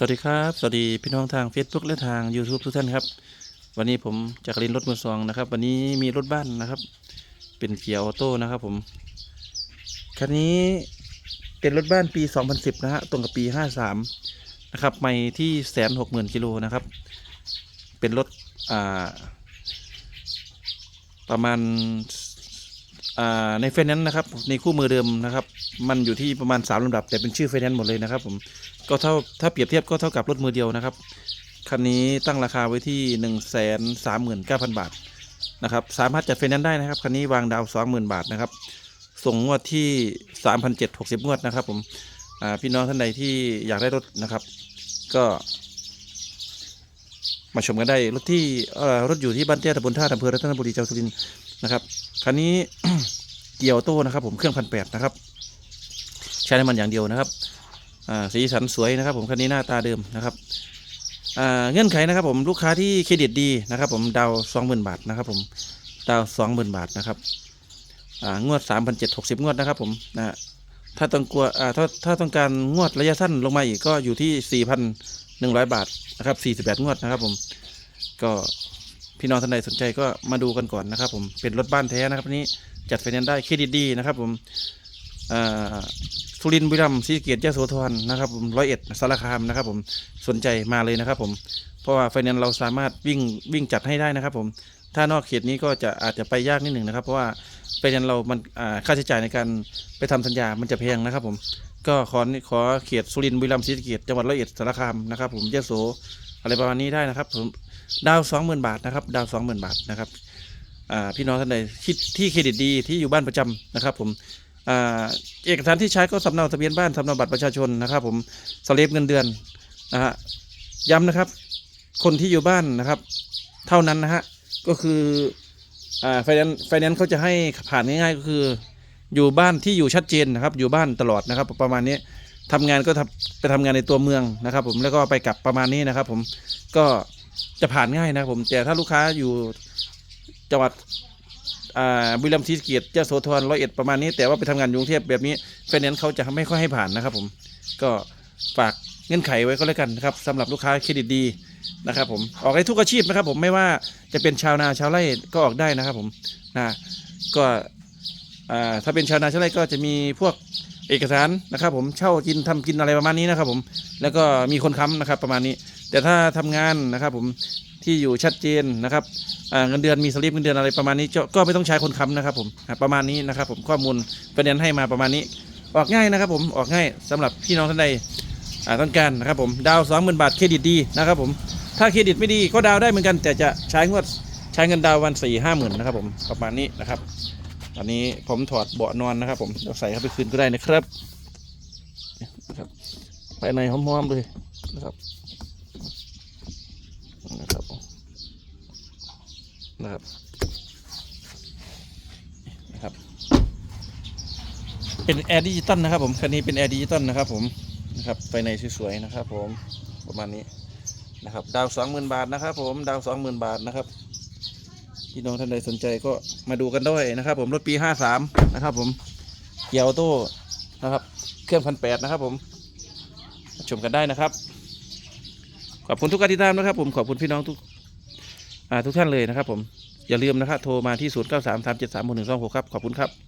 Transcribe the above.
สวัสดีครับ สวัสดีพี่น้องทาง Facebook และทาง YouTube ทุกท่านครับ วันนี้ผมจากรินรถมือสองนะครับ วันนี้มีรถบ้านนะครับ เป็นเกียร์ออโต้นะครับผมคันนี้เป็นรถบ้านปี 2010 นะฮะตรงกับปี 53 นะครับไม่ที่แสนหกหมื่นกิโลนะครับ เป็นรถอ่าประมาณ ในไฟแนนซ์นะครับในคู่มือเดิมนะครับ มันอยู่ที่ประมาณ 3ลำดับ แต่เป็นชื่อไฟแนนซ์หมดเลยนะครับผมก็เท่าถ้าเปรียบเทียบก็เท่ากับรถมือเดียวนะครับคันนี้ตั้งราคาไว้ที่1นึ่งแสนสามหมื่นเก้าพันบาทนะครับสามารถจัดไฟแนนซ์ได้นะครับคันนี้วางดาวสองหมื่นบาทนะครับส่งงวดที่สามพันเจ็ดหกสิบงวดนะครับผมพี่น้องท่านใดที่อยากได้รถนะครับ ก็มาชมกันได้รถที่รถอยู่ที่บ้านเตี้ยตำบลท่าอำเภอรัตนบุรีจังหวัดสุรินทร์ นะครับคันนี้เกียวโต้นะครับ ผมเครื่องพันแปดนะครับ ใช้น้ำมันอย่างเดียวนะครับสีสันสวยนะครับ ผมคันนี้หน้าตาเดิมนะครับเงื่อนไขนะครับ ผมลูกค้าที่เครดิตดีนะครับ ผมดาวสองหมื่นบาทนะครับ ผมดาวสองหมื่นบาทนะครับงวดสามพันเจ็ดหกสิบงวดนะครับ ผมนะถ้าต้องกลัวถ้าถ้าต้องการงวดระยะสั้นลงมาอีกก็อยู่ที่สี่พันหนึ่งร้อยบาทนะครับสี่สิบแปดงวดนะครับ ผมก็ พี่น้องท่านใดสนใจก็มาดูกันก่อนนะครับ ผมเป็นรถบ้านแท้นะครับนี้จัดไฟแนนซ์ได้เครดิตดีนะครับ ผมสุรินทร์บุรีรัมย์ศรีสะเกียรติยโสธรนะครับผมร้อยเอ็ดสารคามนะครับ ผมสนใจมาเลยนะครับ ผมเพราะว่าไฟแนนซ์เราสามารถวิ่งวิ่งจัดให้ได้นะครับ ผมถ้านอกเขตนี้ก็จะอาจจะไปยากนิดหนึ่งนะครับ เพราะว่าไฟแนนซ์เรามันค่าใช้จ่ายในการไปทำสัญญามันจะแพงนะครับ ผมก็ขอขอเขตสุรินทร์บุรีรัมย์ศรีสะเกียรติจังหวัดร้อยเอ็ดสารคามนะครับ ผมยโส อะไรประมาณนี้ได้นะครับผมดาวสองหมื่นบาทนะครับ ดาวสองหมื่นบาทนะครับพี่น้องท่านใดที่ที่เครดิตดีที่อยู่บ้านประจำนะครับ ผมอเอกสารที่ใช้ก็สำเนาทะเบียนบ้านสำเนาบัตรประชาชนนะครับ ผมสลิปเงินเดือนนะฮะย้ำนะครับ คนที่อยู่บ้านนะครับ เท่านั้นนะฮะก็คือไฟแนนซ์ไฟแนนซ์เขาจะให้ผ่านง่ายๆก็คือ อยู่บ้านที่อยู่ชัดเจนนะครับ อยู่บ้านตลอดนะครับ ประมาณนี้ ทำงานก็ไปทำงานในตัวเมืองนะครับ ผมแล้วก็ไปกลับประมาณนี้นะครับ ผมก็จะผ่านง่ายนะผม แต่ถ้าลูกค้าอยู่จังหวัดบุรีรัมย์ศรีสะเกียรติยโสธรร้อยเอ็ดประมาณนี้แต่ว่าไปทำงานกรุงเทพแบบนี้ไฟแนนซ์เขาจะไม่ค่อยให้ผ่านนะครับ ผมก็ฝากเงื่อนไขไว้ก็แล้วกันนะครับสำหรับลูกค้าเครดิตดีนะครับ ผมออกได้ทุกอาชีพนะครับ ผมไม่ว่าจะเป็นชาวนาชาวไร่ก็ออกได้นะครับ ผมนะก็ถ้าเป็นชาวนาชาวไร่ก็จะมีพวก เอกสารนะครับ ผมเช่ากินทำกินอะไรประมาณนี้นะครับ ผมแล้วก็มีคนค้ำนะครับประมาณนี้ แต่ถ้าทำงานนะครับ ผมที่อยู่ชัดเจนนะครับเงินเดือนมีสลิปเงินเดือนอะไรประมาณนี้ก็ไม่ต้องใช้คนค้ำนะครับ ผมประมาณนี้นะครับ ผมข้อมูลประเด็นให้มาประมาณนี้ ออกง่ายนะครับ ผมออกง่ายสำหรับพี่น้องท่านใดต้องการนะครับ ผมดาวสองหมื่นบาทเครดิตดีนะครับ ผมถ้าเครดิตไม่ดีก็ดาวได้เหมือนกันแต่จะใช้งวดใช้เงินดาววันสี่ห้าหมื่นนะครับ ผมประมาณนี้นะครับ อันนี้ผมถอดเบาะนอนนะครับ ผมเดี๋ยวใส่เข้าไปคืนก็ได้นะครับนะครับภายในหอมๆเลยนะครับนะครับนะครับนะครับ เป็นแอร์ดิจิตอลนะครับผมคันนี้เป็นแอร์ดิจิตอลนะครับ ผมนะครับไฟในสวยๆนะครับ ผมประมาณนี้นะครับ ดาวสองหมื่นบาทนะครับ ผมดาวสองหมื่นบาทนะครับ พี่น้องท่านใดสนใจก็มาดูกันด้วยนะครับ ผมรถปีห้าสามนะครับ ผมเกียวโต้นะครับ เครื่องพันแปดนะครับ ผมชมกันได้นะครับ ขอบคุณทุกการติดตามนะครับ ผมขอบคุณพี่น้องทุกทุกท่านเลยนะครับ ผมอย่าลืมนะครับโทรมาที่ 0 9 3 3 7 3 1 2 6 ครับขอบคุณครับ